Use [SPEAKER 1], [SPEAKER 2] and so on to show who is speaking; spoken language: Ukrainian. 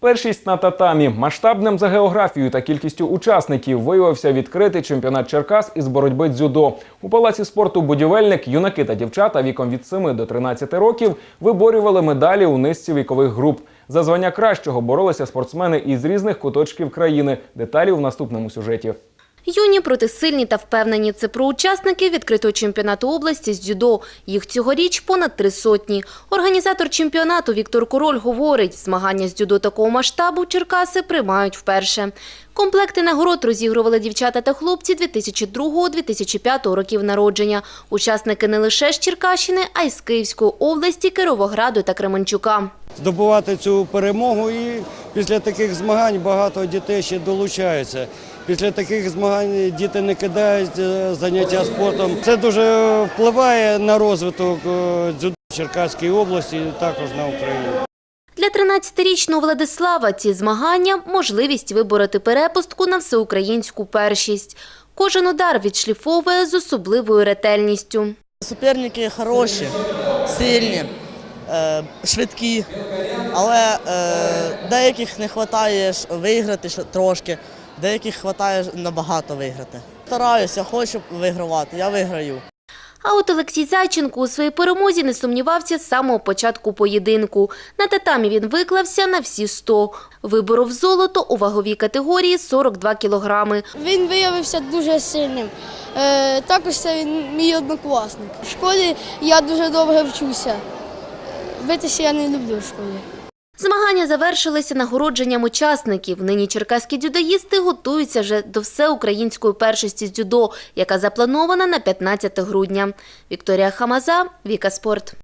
[SPEAKER 1] Першість на татамі масштабним за географією та кількістю учасників виявився відкритий чемпіонат Черкас із боротьби дзюдо. У палаці спорту будівельник юнаки та дівчата віком від 7 до 13 років виборювали медалі у низці вікових груп. За звання кращого боролися спортсмени із різних куточків країни. Деталі в наступному сюжеті.
[SPEAKER 2] Юні, протисильні та впевнені – це про учасники відкритого чемпіонату області з дзюдо. Їх цьогоріч понад три сотні. Організатор чемпіонату Віктор Король говорить, змагання з дзюдо такого масштабу Черкаси приймають вперше. Комплекти нагород розігрували дівчата та хлопці 2002-2005 років народження. Учасники не лише з Черкащини, а й з Київської області, Кировограду та Кременчука.
[SPEAKER 3] Здобувати цю перемогу. І після таких змагань багато дітей ще долучаються. Після таких змагань діти не кидають е, заняття спортом. Це дуже впливає на розвиток е, дзюдо в Черкаській області і також на Україну.
[SPEAKER 2] Для 13-річного Владислава ці змагання – можливість вибороти перепустку на всеукраїнську першість. Кожен удар відшліфовує з особливою ретельністю.
[SPEAKER 4] Суперники хороші, сильні, швидкі, але е, деяких не вистачає виграти трошки, деяких вистачає набагато виграти. Стараюся, хочу вигравати, я виграю.
[SPEAKER 2] А от Олексій Зайченко у своїй перемозі не сумнівався з самого початку поєдинку. На татамі він виклався на всі 100. Виборов золото у ваговій категорії 42 кілограми.
[SPEAKER 5] Він виявився дуже сильним. Е, також це він мій однокласник. В школі я дуже довго вчуся. Битися я не люблю в школі.
[SPEAKER 2] Змагання завершилися нагородженням учасників. Нині черкаські дюдоїсти готуються вже до всеукраїнської першості з дюдо, яка запланована на 15 грудня. Вікторія Хамаза, Віка Спорт.